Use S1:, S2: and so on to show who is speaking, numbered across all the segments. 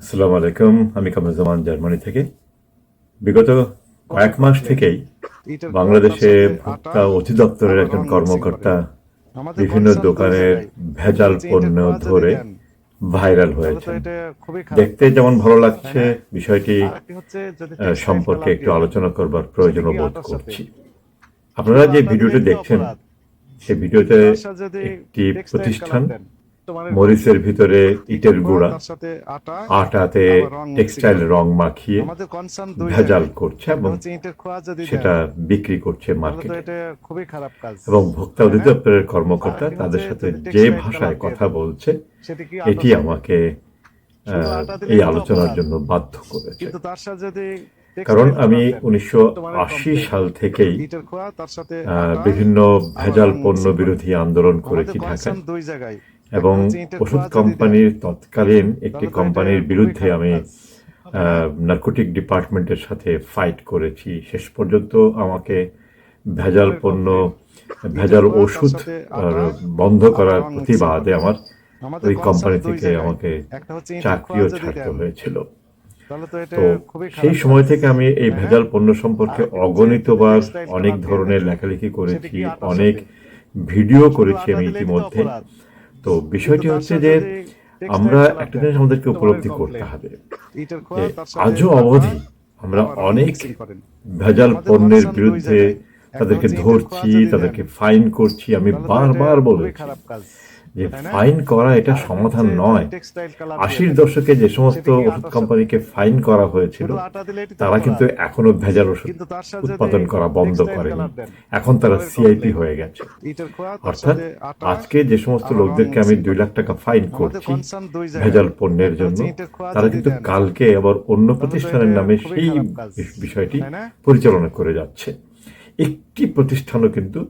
S1: আসসালামু আলাইকুম। আমি কামরুজ্জামান জার্মানি থেকে। বিগত কয়েক মাস থেকেই বাংলাদেশে ভোক্তা অধিদপ্তরের একজন কর্মকর্তা বিভিন্ন দোকানের ভেজাল পণ্য ধরে ভাইরাল হয়েছে দেখতে যেমন ভালো লাগছে, বিষয়টি সম্পর্কে একটু আলোচনা করবার প্রয়োজন বোধ করছি। আপনারা যে ভিডিওটি দেখছেন সেই ভিডিওতে একটি প্রতিষ্ঠান মরিচের ভিতরে ইটের গুঁড়া আটাতে টেক্সটাইল রং মাখিয়ে ভেজাল করছে এবং সেটা বিক্রি করছে মার্কেটে
S2: খুবই খারাপ কাজ।
S1: এবং ভোক্তা অধিদপ্তরের কর্মকর্তা তাদের সাথে যে ভাষায় কথা বলছে এটি আমাকে আহ, এই আলোচনার জন্য বাধ্য করেছে।
S2: কিন্তু তার সাথে
S1: কারণ আমি উনিশশো আশি সাল থেকেই বিভিন্ন ভেজাল পণ্য বিরোধী আন্দোলন করেছি ঢাকায়।
S2: দুই জায়গায়।
S1: এবং ওষুধ কোম্পানির তৎকালীন একটি কোম্পানির বিরুদ্ধে আমি নার্কোটিক ডিপার্টমেন্টের সাথে ফাইট করেছি শেষ পর্যন্ত আমাকে ভেজাল পণ্য, ভেজাল ওষুধ বন্ধ করার প্রতিবাদে আমার ওই কোম্পানি থেকে আমাকে চাকরিও ছাড়তে হয়েছিল
S2: তো
S1: সেই সময় থেকে আমি এই ভেজাল পণ্য সম্পর্কে অগণিতবার অনেক ধরনের লেখালেখি করেছি, অনেক ভিডিও করেছি আমি ইতিমধ্যে। তো বিষয়টি হচ্ছে যে আমরা একটা জিনিস আমাদেরকে উপলব্ধি করতে হবে। আজও অবধি আমরা অনেক ভেজাল পণ্যের বিরুদ্ধে তাদেরকে ধরছি তাদেরকে ফাইন করছি আমি বারবার বলেছি। যে ফাইন করা এটা সমাধান নয়। আশির দশকে যে সমস্ত ওষুধ কোম্পানিকে ফাইন করা হয়েছিল তারা কিন্তু এখনও ভেজাল ওষুধ উৎপাদন করা বন্ধ করেনি। এখন তারা সিআইপি হয়ে গেছে। অর্থাৎ আজকে যে সমস্ত লোকদেরকে আমি দুই লাখ টাকা ফাইন করছি। ভেজাল পণ্যের জন্য তারা কিন্তু কালকে আবার অন্য প্রতিষ্ঠানের নামে সেই বিষয়টি পরিচালনা করে যাচ্ছে। একটি প্রতিষ্ঠানও কিন্তু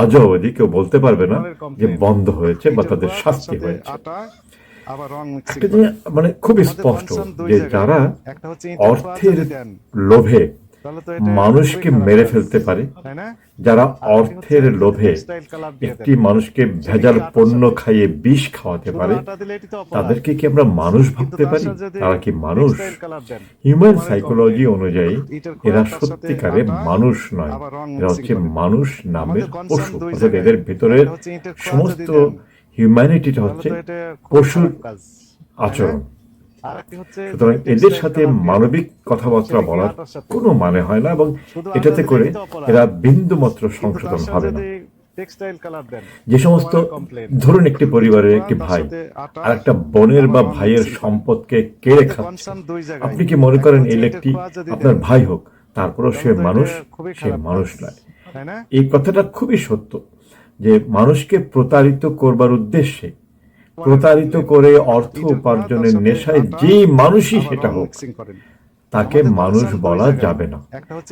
S1: আজও অবধি কেউ বলতে পারবে না যে বন্ধ হয়েছে বা তাদের শাস্তি হয়েছে। একটা মানে খুবই স্পষ্ট যে যারা অর্থের লোভে মানুষকে মেরে ফেলতে পারে যারা অর্থের লোভে একটি মানুষকে ভেজাল পণ্য খাইয়ে বিষ খাওয়াতে পারে। তাদেরকে কি আমরা মানুষ ভাবতে পারি? তারা কি মানুষ? হিউম্যান সাইকোলজি অনুযায়ী এরা সত্যিকারে মানুষ নয় এরা হচ্ছে মানুষ নামের পশু অর্থাৎ এদের ভিতরে
S2: একটা হচ্ছে ইটের খোয়া
S1: সমস্ত হিউম্যানিটিটা হচ্ছে পশুর আচরণ। সুতরাং এদের সাথে মানবিক কথাবার্তা বলার কোনো মানে হয় না এবং এটাতে করে। এরা বিন্দু মাত্র সংশোধন হবে না। যে সমস্ত ধরুন একটি পরিবারের একটি ভাই আর একটা বোনের বা ভাইয়ের সম্পদকে কেড়ে খাচ্ছে। আপনি কি মনে করেন
S2: একটা
S1: এই
S2: যদি
S1: আপনার ভাই হোক তারপরও সে মানুষ সে মানুষ নয়। এই কথাটা খুবই সত্য যে মানুষকে প্রতারিত করবার উদ্দেশ্যে প্রতারিত করে অর্থ উপার্জনের নেশায় যে মানুষই সেটা হোক, তাকে মানুষ বলা যাবে না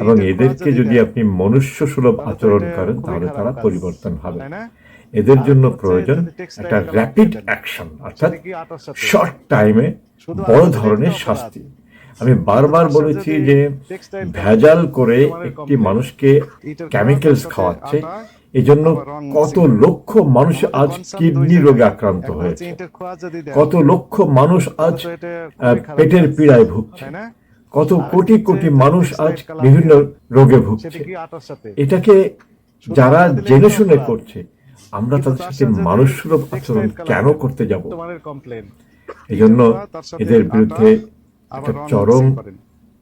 S1: এবং এদেরকে
S2: যদি
S1: আপনি মনুষ্য সুলভ আচরণ করেন, তাহলে তারা পরিবর্তন হবে এদের জন্য প্রয়োজন একটা র্যাপিড অ্যাকশন অর্থাৎ? শর্ট টাইমে বড় ধরনের। শাস্তি আমি বারবার বলেছি যে ভেজাল করে একটি মানুষকে কেমিক্যালস খাওয়াচ্ছে
S2: আটা,
S1: এই জন্য কত লক্ষ মানুষ আজ কিডনি রোগে আক্রান্ত হয়েছে? কত লক্ষ মানুষ আজ পেটের পীড়ায় ভুগছে। কত কোটি কোটি মানুষ আজ বিভিন্ন রোগে ভুগছে? এটাকে যারা জেনে শুনে করছে আমরা তাদের সাথে মানুষ সুলভ আচরণ কেন করতে যাব? এই জন্য এদের বিরুদ্ধে একটা চরম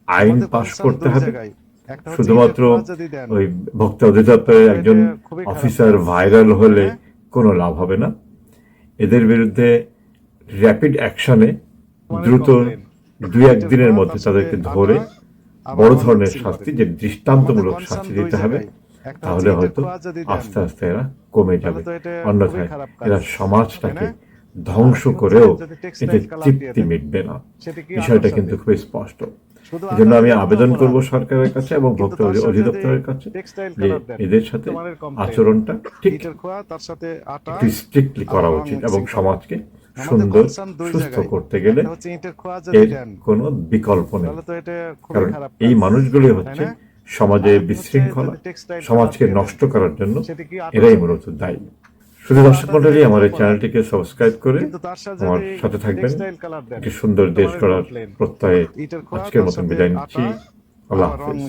S1: আইন পাশ করতে হবে। শুধুমাত্র ওই ভোক্তা অধিদপ্তরের একজন অফিসার ভাইরাল হলে
S2: হ্যাঁ?
S1: কোনো লাভ হবে না। এদের বিরুদ্ধে র্যাপিড অ্যাকশনে দ্রুত। দুই একদিনের মধ্যে তাদেরকে ধরে বড় ধরনের শাস্তি যে দৃষ্টান্তমূলক শাস্তি দিতে হবে তাহলে হয়তো আস্তে আস্তে এরা কমে যাবে। অন্যথায়। এরা সমাজটাকে ধ্বংস করেও
S2: textile
S1: এতে
S2: color
S1: তৃপ্তি মিটবে না। বিষয়টা কিন্তু খুবই স্পষ্ট। জন্য আমি আবেদন করব সরকারের কাছে এবং ভোক্তা অধিদপ্তরের কাছে যে এদের সাথে আচরণটা ঠিক
S2: তার সাথে
S1: স্ট্রিক্টলি করা উচিত এবং সমাজকে সুন্দর সুস্থ করতে গেলে এর কোনো বিকল্প নেই। কারণ এই মানুষগুলি হচ্ছে সমাজে বিশৃঙ্খলা সমাজকে নষ্ট করার জন্য এরাই মূলত দায়ী। শুধু দর্শক মন্ডলী আমার এই চ্যানেলটিকে সাবস্ক্রাইব করে আমার সাথে থাকবেন। একটি সুন্দর দেশ
S2: করার।
S1: প্রত্যয়ে আজকের মতন বিদায় নিচ্ছি। আল্লাহ হাফিজ।